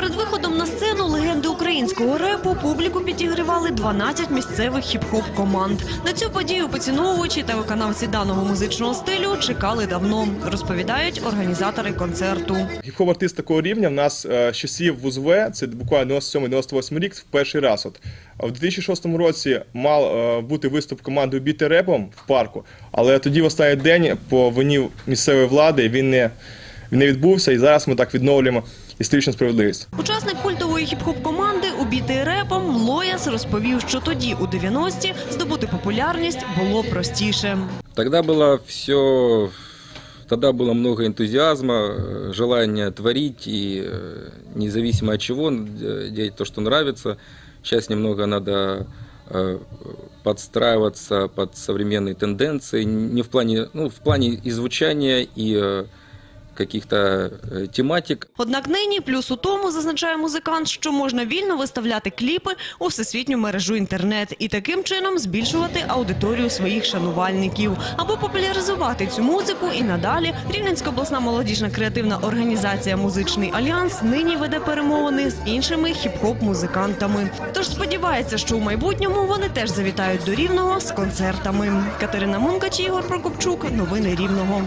Перед виходом на сцену легенди українського репу публіку підігрівали 12 місцевих хіп-хоп команд. На цю подію поціновувачі та виконавці даного музичного стилю чекали давно, розповідають організатори концерту. Хіп-хоп артист такого рівня в нас е, з часів ВУЗВ, це буквально 97-98 рік, в перший раз. От. В 2006 році мав е, бути виступ команди «Убіти репом в парку, але тоді в останній день по вині місцевої влади він не, він не відбувся, і зараз ми так відновлюємо історичну справедливість. Учасник культової хіп-хоп команди Убітий репом Лояс розповів, що тоді, у 90-ті, здобути популярність було простіше. Тогда было все, тогда было много энтузиазма, э, желания творить и э, независимо от чего э, делать то, что нравится. Сейчас немного надо э, подстраиваться под современные тенденции, не в плане, ну, в плане и звучания, и э, каких-то э, тематик. Однак нині плюс у тому, зазначає музикант, що можна вільно виставляти кліпи у всесвітню мережу інтернет і таким чином збільшувати аудиторію своїх шанувальників. Аби популяризувати цю музику і надалі Рівненська обласна молодіжна креативна організація Музичний альянс нині веде перемовини з іншими хіп-хоп музикантами. Тож сподівається, що у майбутньому вони теж завітають до рівного з концертами. Катерина Мункач, Ігор Прокопчук. Новини Рівного.